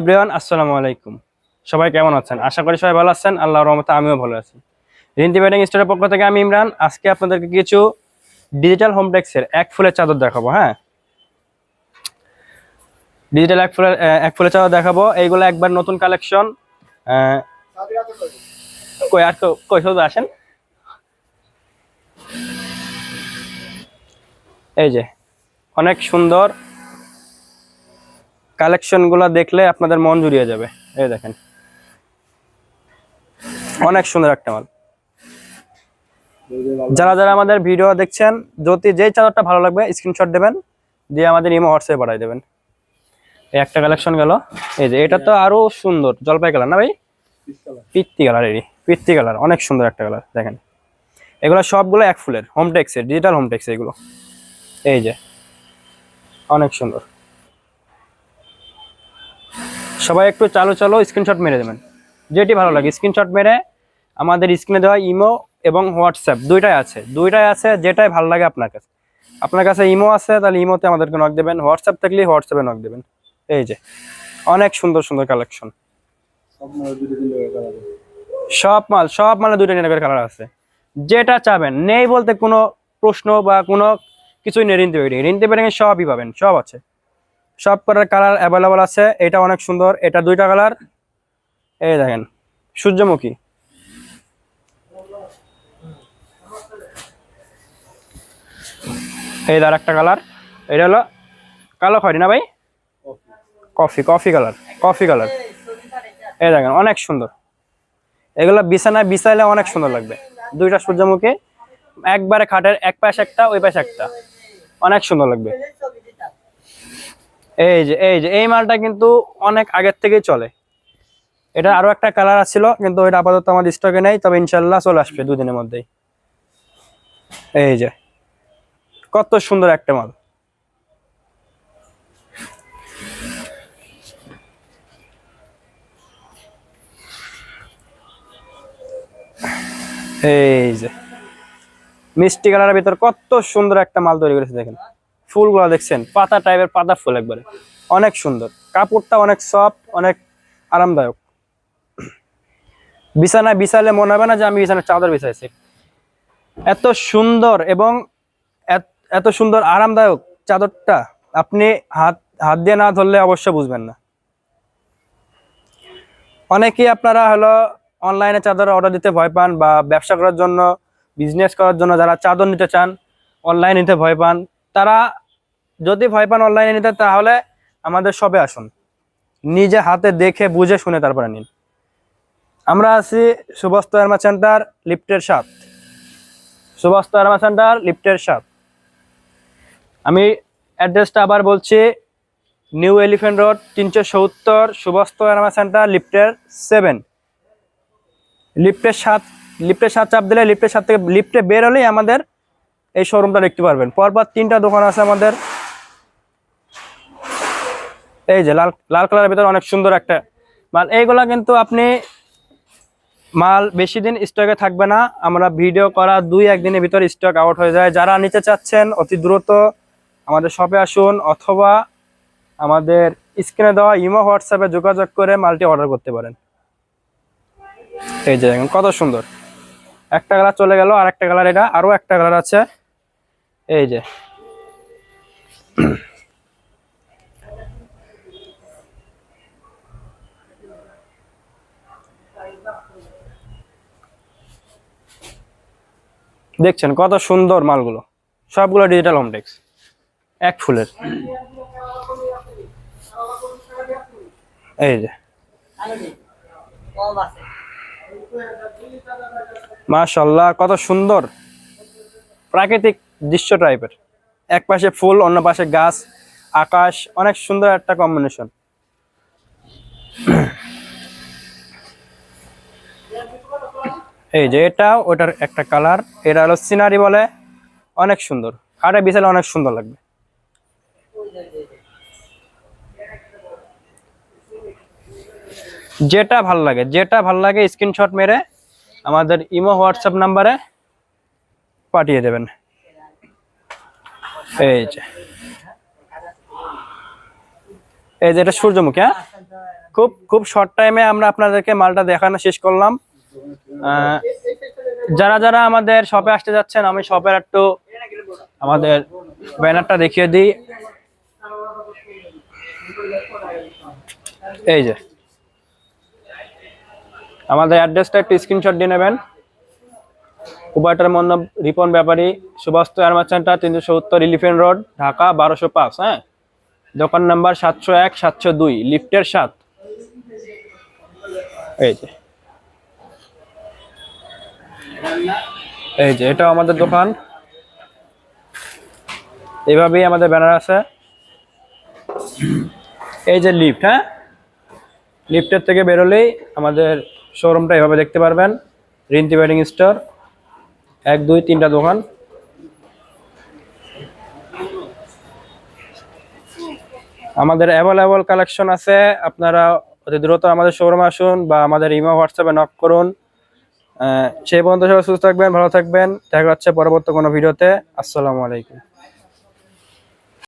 Everyone, আসসালামু আলাইকুম। সবাই কেমন আছেন? আশা করি সবাই ভালো আছেন। আল্লাহর রহমতে আমিও ভালো আছি। রিন্টি ব্যাটিং স্টোরের পক্ষ থেকে আমি ইমরান। আজকে আপনাদেরকে কিছু ডিজিটাল হোম টেক্সের এক ফুলের চাদর দেখাবো হ্যাঁ? ডিজিটাল এক ফুলের এক ফুলের চাদর দেখাবো। এইগুলো একবার নতুন কালেকশন কই, আর কই, শুধু আসেন। এই যে, অনেক সুন্দর। কালেকশনগুলা দেখলে আপনাদের মন জুড়িয়ে যাবে। এই দেখেন। অনেক সুন্দর একটা মাল। যারা যারা আমাদের ভিডিও দেখছেন, যদি যেই চাদরটা ভালো লাগবে স্ক্রিনশট দেবেন, দিয়ে আমাদের ইমো হোয়াটসঅ্যাপে পাঠিয়ে দেবেন। এই একটা কালেকশন গেল। এই যে, এটা তো আরও সুন্দর, জলপাই কালার না ভাই? পিত্তি কালার এরই, পিত্তি কালার, অনেক সুন্দর একটা কালার, দেখেন। এগুলো সবগুলো এক ফুলের হোম টেক্সের ডিজিটাল হোম টেক্স এগুলো। এই যে, অনেক সুন্দর। সবাই একটু চালু চালু স্ক্রিনশট মেরে দেবেন। যেটি ভালো লাগে স্ক্রিনশট মেরে আমাদের স্ক্রিনে দেওয়া ইমো এবং হোয়াটসঅ্যাপ দুইটাই আছে। দুইটাই আছে যেটাই ভালো লাগে আপনার কাছে। আপনার কাছে ইমো আছে তাহলে ইমোতে আমাদেরকে নক দেবেন। হোয়াটসঅ্যাপ থাকলে হোয়াটসঅ্যাপে নক দেবেন। এই যে অনেক সুন্দর সুন্দর কালেকশন সব মাল সব মালে দুইটা নিয়ে কালার আছে। যেটা চাবেন নেই বলতে কোনো প্রশ্ন বা কোনো কিছুই নেই রিনতে পেরে রিনতে পেরে সবই পাবেন সব আছে। সব করার কালার অ্যাভেলেবল আছে। এটা অনেক সুন্দর। এটা দুইটা কালার। এই দেখেন, সূর্যমুখী। এই দার একটা কালার। এটা হলো কালো খয়রি না ভাই? Coffee coffee colour coffee colour. এই দেখেন, অনেক সুন্দর। এগুলো বিছানায় বিছাইলে অনেক সুন্দর লাগবে। দুইটা সূর্যমুখী, একবারে খাটের এক পাশে একটা, ওই পাশে একটা। অনেক সুন্দর লাগবে। এই যে এই যে, এই মালটা কিন্তু অনেক আগের থেকেই চলে। এটা আরও একটা কালার আছিল কিন্তু ওইটা আপাতত আমাদের স্টকে নেই, তবে ইনশাল্লাহ চলে আসবে দুদিনের মধ্যেই। এই যে, কত সুন্দর একটা মাল। এই যে, মিষ্টি কালারের ভিতর কত সুন্দর একটা মাল তৈরি করেছে দেখেন। ফুলগুলো দেখছেন, পাতা টাইপের পাতা ফুল একবারে। অনেক সুন্দর। কাপড়টা অনেক সফট অনেক আরামদায়ক। বিছানায় বিছালে মনে হবে না যে আমি বিছানায় চাদর বিছাইছি। এত সুন্দর এবং এত- এত সুন্দর আরামদায়ক চাদরটা আপনি হাত হাত দিয়ে না ধরলে অবশ্য বুঝবেন না। অনেকেই আপনারা হলো অনলাইনে চাদর অর্ডার দিতে ভয় পান বা ব্যবসা করার জন্য বিজনেস করার জন্য যারা চাদর নিতে চান অনলাইন নিতে ভয় পান, তারা যদি ভয় পান অনলাইনে নিতে, তাহলে আমাদের সবে আসুন। নিজে হাতে দেখে, বুঝে, শুনে তারপরে নিন। আমরা আছি সুবস্ত এরমা সেন্টার লিফটের সাত সুবস্ত এরমা সেন্টার লিফটের সাত আমি অ্যাড্রেসটা আবার বলছি নিউ এলিফেন্ট রোড তিনশো সত্তর সুবস্ত এরমা সেন্টার লিফটের সেভেন লিফটের সাত লিফটের সাত চাপ দিলে লিফটের সাত থেকে, লিফটে বের হলেই আমাদের এই শোরুমটা দেখতে পারবেন। পরপর তিনটা দোকান আছে আমাদের। এই যে লাল লাল কালারের ভিতরে অনেক সুন্দর একটা মাল। এইগুলা কিন্তু আপনি মাল বেশি দিন স্টকে থাকবে না। আমরা ভিডিও করা দুই একদিনের ভিতরে স্টক আউট হয়ে যায়। যারা নিতে চাচ্ছেন, অতি দ্রুত আমাদের শপে আসুন অথবা আমাদের স্ক্রিনে দেওয়া ইমো হোয়াটসঅ্যাপে যোগাযোগ করে মালটি অর্ডার করতে পারেন। এই যে দেখুন, কত সুন্দর। একটা কালার চলে গেল আর একটা কালার এটা আরও একটা কালার আছে। এই যে। দেখছেন কত সুন্দর মালগুলো। সবগুলো ডিজিটাল হোমটেক্স এক ফুলের। এই যে। মাশাল্লাহ কত সুন্দর। প্রাকৃতিক দৃশ্য টাইপের এক পাশে ফুল, অন্য পাশে গাছ, আকাশ, অনেক সুন্দর একটা কম্বিনেশন এই যে এটা, ওটার একটা কালার এটা হলো সিনারি বলে, অনেক সুন্দর। খাটে বিশাল অনেক সুন্দর লাগবে। যেটা ভালো লাগে, যেটা ভালো লাগে স্ক্রিনশট মেরে আমাদের ইমো, হোয়াটসঅ্যাপ নাম্বারে পাঠিয়ে দেবেন। এই যে। এই যে এটা সূর্যমুখী হ্যাঁ? খুব খুব শর্ট টাইমে আমরা আপনাদেরকে মালটা দেখানো শেষ করলাম। যারা যারা আমাদের শপে আসতে যাচ্ছেন, আমি শপের একটু আমাদের ব্যানারটা দেখিয়ে দিই। এই যে। আমাদের অ্যাড্রেসটা একটু স্ক্রিনশট দিয়ে নেবেন। কুবাটার মন্দ রিপন ব্যাপারী সুবাস্ত এয়ারমার সেন্টার তিনশো সত্তর ইলিফেন্ট রোড ঢাকা বারোশো পাঁচ হ্যাঁ? দোকান নাম্বার সাতশো এক, সাতশো দুই লিফটের সাত। এই যে। এই যে এটা আমাদের দোকান। এভাবেই আমাদের ব্যানার আছে। এই যে লিফট হ্যাঁ? লিফটের থেকে বেরোলেই আমাদের শোরুমটা এভাবে দেখতে পারবেন। রিন্তি ওয়েডিং স্টোর এক, দুই, তিনটা দোকান। আমাদের অ্যাভেলেবল কালেকশন আছে। আপনারা অতি দ্রুত আমাদের শোরুমে আসুন বা আমাদের ইমো হোয়াটসঅ্যাপে নক করুন। সেই পর্যন্ত সবাই সুস্থ থাকবেন ভালো থাকবেন। দেখা হচ্ছে পরবর্তী কোনো ভিডিওতে। আসসালামু আলাইকুম।